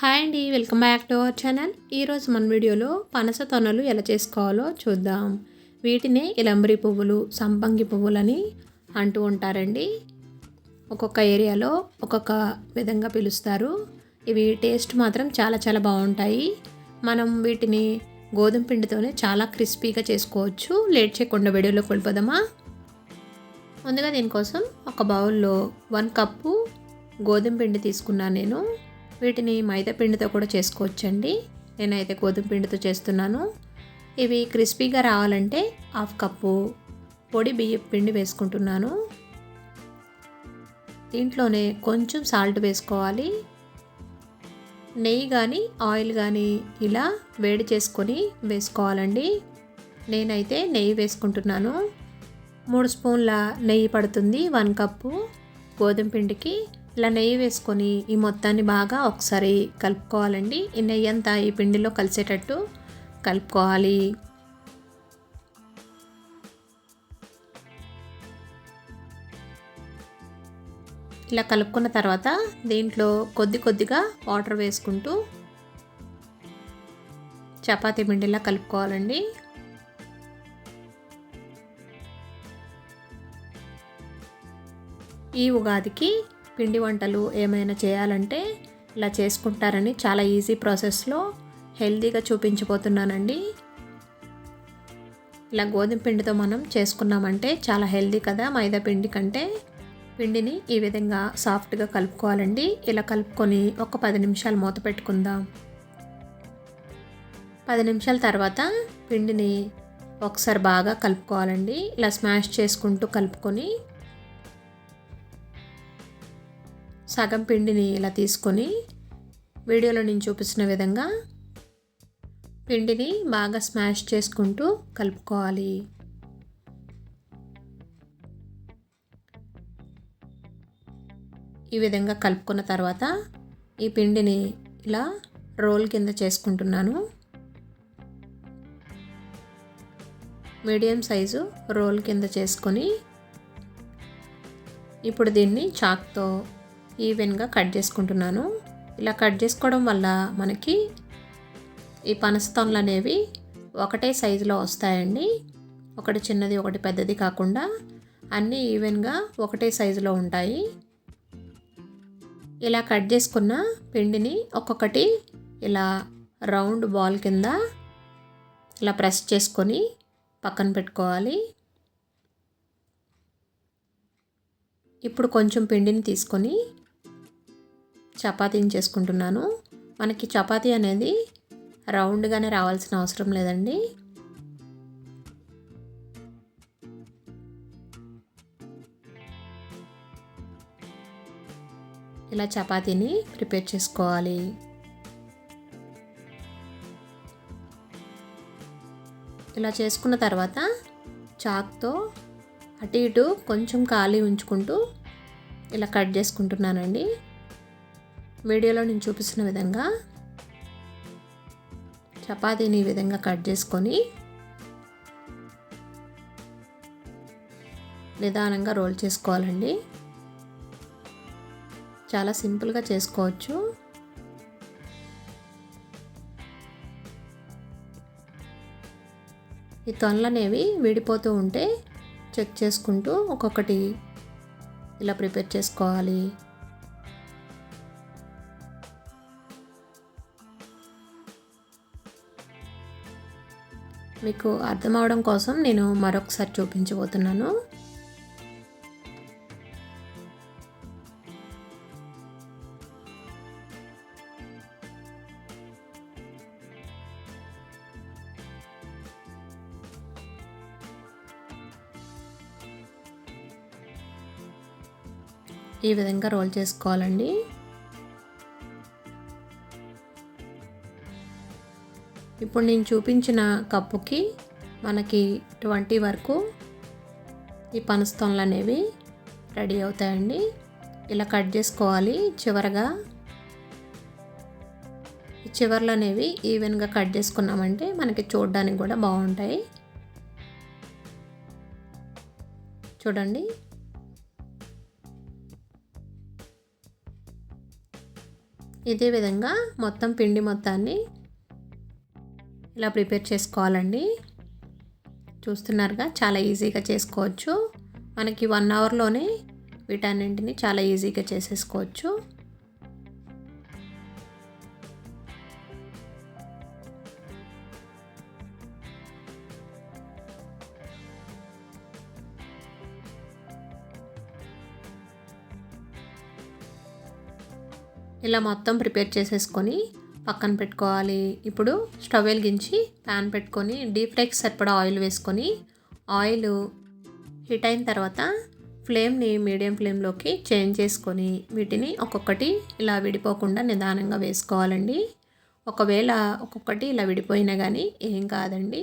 Hi అండి welcome back to our channel. ఈరోజు మన వీడియోలో పనస తొనలు ఎలా చేసుకోవాలో చూద్దాం. వీటిని ఇలంబరి పువ్వులు సంపంగి పువ్వులని అంటూ ఉంటారండి. ఒక్కొక్క ఏరియాలో ఒక్కొక్క విధంగా పిలుస్తారు. ఇవి టేస్ట్ మాత్రం చాలా చాలా బాగుంటాయి. మనం వీటిని గోధుమ పిండితోనే చాలా క్రిస్పీగా చేసుకోవచ్చు. లేట్ చేయకుండా వీడియోలో వెళ్ళిపోదామా? ముందుగా దీనికోసం ఒక బౌల్లో వన్ కప్పు గోధుమ పిండి తీసుకున్నాను నేను. వీటిని మైదా పిండితో కూడా చేసుకోవచ్చండి. నేనైతే గోధుమ పిండితో చేస్తున్నాను. ఇవి క్రిస్పీగా రావాలంటే హాఫ్ కప్పు పొడి బియ్యం పిండి వేసుకుంటున్నాను. దీంట్లోనే కొంచెం సాల్ట్ వేసుకోవాలి. నెయ్యి కానీ ఆయిల్ కానీ ఇలా వేడి చేసుకొని వేసుకోవాలండి. నేనైతే నెయ్యి వేసుకుంటున్నాను. మూడు స్పూన్ల నెయ్యి పడుతుంది వన్ కప్పు గోధుమ పిండికి. ఇలా నెయ్యి వేసుకొని ఈ మొత్తాన్ని బాగా ఒకసారి కలుపుకోవాలండి. ఈ నెయ్యి అంతా ఈ పిండిలో కలిసేటట్టు కలుపుకోవాలి. ఇలా కలుపుకున్న తర్వాత దీంట్లో కొద్ది కొద్దిగా వాటర్ వేసుకుంటూ చపాతీ పిండిలా కలుపుకోవాలండి. ఈ ఉగాదికి పిండి వంటలు ఏమైనా చేయాలంటే ఇలా చేసుకుంటారని చాలా ఈజీ ప్రాసెస్లో హెల్తీగా చూపించిపోతున్నానండి ఇలా గోధుమ పిండితో మనం చేసుకున్నామంటే చాలా హెల్దీ కదా మైదా పిండి కంటే. పిండిని ఈ విధంగా సాఫ్ట్గా కలుపుకోవాలండి. ఇలా కలుపుకొని ఒక పది నిమిషాలు మూత పెట్టుకుందాం. పది నిమిషాల తర్వాత పిండిని ఒకసారి బాగా కలుపుకోవాలండి. ఇలా స్మాష్ చేసుకుంటూ కలుపుకొని సగం పిండిని ఇలా తీసుకొని వీడియోలో నేను చూపిస్తున్న విధంగా పిండిని బాగా స్మాష్ చేసుకుంటూ కలుపుకోవాలి. ఈ విధంగా కలుపుకున్న తర్వాత ఈ పిండిని ఇలా రోల్ కింద చేసుకుంటున్నాను. మీడియం సైజు రోల్ కింద చేసుకొని ఇప్పుడు దీన్ని చాక్తో ఈవెన్గా కట్ చేసుకుంటున్నాను. ఇలా కట్ చేసుకోవడం వల్ల మనకి ఈ పనసతొనలు అనేవి ఒకటే సైజులో వస్తాయండి. ఒకటి చిన్నది ఒకటి పెద్దది కాకుండా అన్నీ ఈవెన్గా ఒకటే సైజులో ఉంటాయి. ఇలా కట్ చేసుకున్న పిండిని ఒక్కొక్కటి ఇలా రౌండ్ బాల్ కింద ఇలా ప్రెస్ చేసుకొని పక్కన పెట్టుకోవాలి. ఇప్పుడు కొంచెం పిండిని తీసుకొని చపాతీని చేసుకుంటున్నాను. మనకి చపాతీ అనేది రౌండ్గానే రావాల్సిన అవసరం లేదండి. ఇలా చపాతీని ప్రిపేర్ చేసుకోవాలి. ఇలా చేసుకున్న తర్వాత చాక్తో అటు ఇటు కొంచెం ఖాళీ ఉంచుకుంటూ ఇలా కట్ చేసుకుంటున్నానండి. వీడియోలో నేను చూపిస్తున్న విధంగా చపాతీని ఈ విధంగా కట్ చేసుకొని నిదానంగా రోల్ చేసుకోవాలండి. చాలా సింపుల్గా చేసుకోవచ్చు. ఈ తొనలు అనేవి విడిపోతూ ఉంటే చెక్ చేసుకుంటూ ఒక్కొక్కటి ఇలా ప్రిపేర్ చేసుకోవాలి. మీకు అర్థం అవడం కోసం నేను మరొకసారి చూపించబోతున్నాను. ఈ విధంగా రోల్ చేసుకోవాలండి. ఇప్పుడు నేను చూపించిన కప్పుకి మనకి ట్వంటీ వరకు ఈ పనస్తోన్లు అనేవి రెడీ అవుతాయండి. ఇలా కట్ చేసుకోవాలి చివరగా. ఈ చివర్లు అనేవి ఈవెన్గా కట్ చేసుకున్నామంటే మనకి చూడడానికి కూడా బాగుంటాయి. చూడండి. ఇదే విధంగా మొత్తం పిండి మొత్తాన్ని ఇలా ప్రిపేర్ చేసుకోవాలండి. చూస్తున్నారుగా చాలా ఈజీగా చేసుకోవచ్చు. మనకి వన్ అవర్లోనే వీటన్నింటిని చాలా ఈజీగా చేసేసుకోవచ్చు. ఇలా మొత్తం ప్రిపేర్ చేసేసుకొని పక్కన పెట్టుకోవాలి. ఇప్పుడు స్టవ్ వెలిగించి ప్యాన్ పెట్టుకొని డీప్ ఫ్రైకి సరిపడా ఆయిల్ వేసుకొని ఆయిల్ హీట్ అయిన తర్వాత ఫ్లేమ్ని మీడియం ఫ్లేమ్లోకి చేంజ్ చేసుకొని వీటిని ఒక్కొక్కటి ఇలా విడిపోకుండా నిదానంగా వేసుకోవాలండి. ఒకవేళ ఒక్కొక్కటి ఇలా విడిపోయినా కానీ ఏం కాదండి.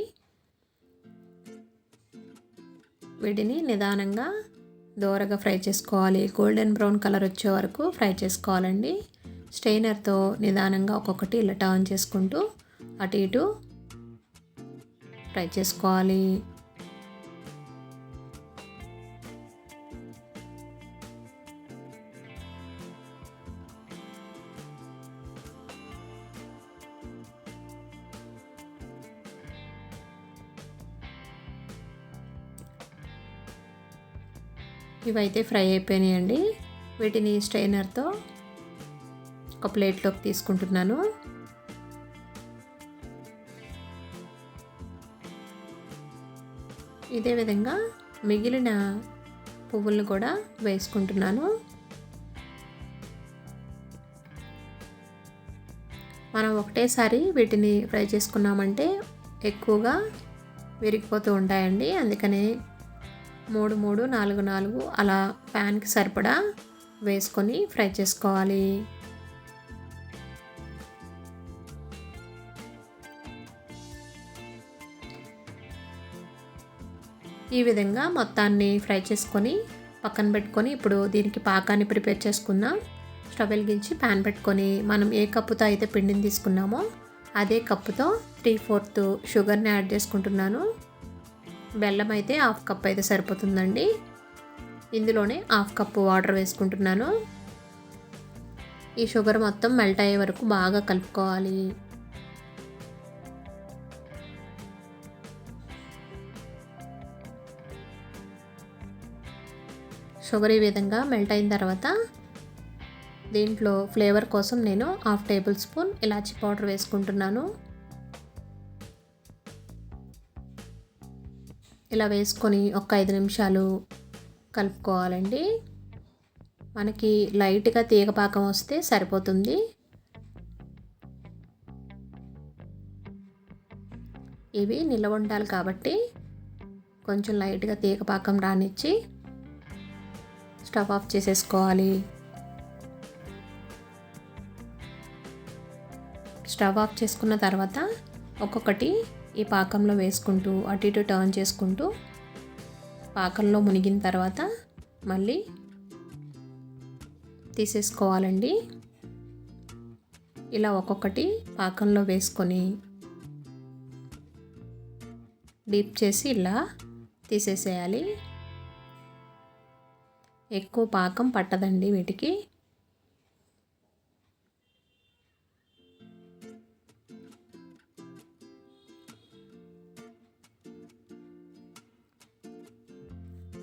వీటిని నిదానంగా దోరగా ఫ్రై చేసుకోవాలి. గోల్డెన్ బ్రౌన్ కలర్ వచ్చే వరకు ఫ్రై చేసుకోవాలండి. స్టెయినర్తో నిదానంగా ఒక్కొక్కటి ఇలా టర్న్ చేసుకుంటూ అటు ఇటు ఫ్రై చేసుకోవాలి. ఇవైతే ఫ్రై అయిపోయినాయండి. వీటిని స్ట్రైనర్తో ఒక ప్లేట్లోకి తీసుకుంటున్నాను. ఇదే విధంగా మిగిలిన పువ్వులను కూడా వేసుకుంటున్నాను. మనం ఒకటేసారి వీటిని ఫ్రై చేసుకున్నామంటే ఎక్కువగా విరిగిపోతూ ఉంటాయండి. అందుకనే మూడు మూడు నాలుగు నాలుగు అలా ప్యాన్కి సరిపడా వేసుకొని ఫ్రై చేసుకోవాలి. ఈ విధంగా మొత్తాన్ని ఫ్రై చేసుకొని పక్కన పెట్టుకొని ఇప్పుడు దీనికి పాకాన్ని ప్రిపేర్ చేసుకుందాం. స్టవ్ వెలిగించి ప్యాన్ పెట్టుకొని మనం ఏ కప్పుతో అయితే పిండిని తీసుకున్నామో అదే కప్పుతో త్రీ ఫోర్త్ షుగర్ని యాడ్ చేసుకుంటున్నాను. బెల్లం అయితే హాఫ్ కప్ అయితే సరిపోతుందండి. ఇందులోనే హాఫ్ కప్పు వాటర్ వేసుకుంటున్నాను. ఈ షుగర్ మొత్తం మెల్ట్ అయ్యే వరకు బాగా కలుపుకోవాలి. షుగర్ ఈ విధంగా మెల్ట్ అయిన తర్వాత దీంట్లో ఫ్లేవర్ కోసం నేను హాఫ్ టేబుల్ స్పూన్ ఇలాచి పౌడర్ వేసుకుంటున్నాను. ఇలా వేసుకొని ఒక ఐదు నిమిషాలు కలుపుకోవాలండి. మనకి లైట్గా తీగపాకం వస్తే సరిపోతుంది. ఇవి నిల్వ ఉండాలి కాబట్టి కొంచెం లైట్గా తీగ పాకం రానిచ్చి స్టవ్ ఆఫ్ చేసేసుకోవాలి. స్టవ్ ఆఫ్ చేసుకున్న తర్వాత ఒక్కొక్కటి ఈ పాకంలో వేసుకుంటూ అటు ఇటు టర్న్ చేసుకుంటూ పాకంలో మునిగిన తర్వాత మళ్ళీ తీసేసుకోవాలండి. ఇలా ఒక్కొక్కటి పాకంలో వేసుకొని డీప్ చేసి ఇలా తీసేసేయాలి. ఎక్కువ పాకం పట్టదండి వీటికి.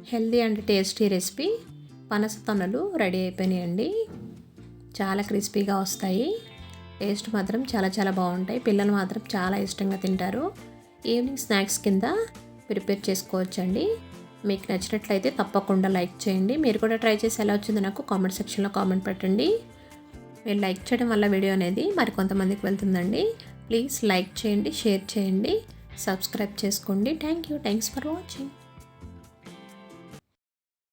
హెల్దీ అండ్ టేస్టీ రెసిపీ పనస తొనలు రెడీ అయిపోయినాయండి. చాలా క్రిస్పీగా వస్తాయి. టేస్ట్ మాత్రం చాలా చాలా బాగుంటాయి. పిల్లలు మాత్రం చాలా ఇష్టంగా తింటారు. ఈవినింగ్ స్నాక్స్ కింద ప్రిపేర్ చేసుకోవచ్చండి. మీకు నచ్చినట్లయితే తప్పకుండా లైక్ చేయండి. మీరు కూడా ట్రై చేసి ఎలా వచ్చిందో నాకు కామెంట్ సెక్షన్లో కామెంట్ పెట్టండి. మీరు లైక్ చేయడం వల్ల వీడియో అనేది మరి కొంతమందికి వెళ్తుందండి. ప్లీజ్ లైక్ చేయండి షేర్ చేయండి సబ్స్క్రైబ్ చేసుకోండి. Thank you. Thanks for watching.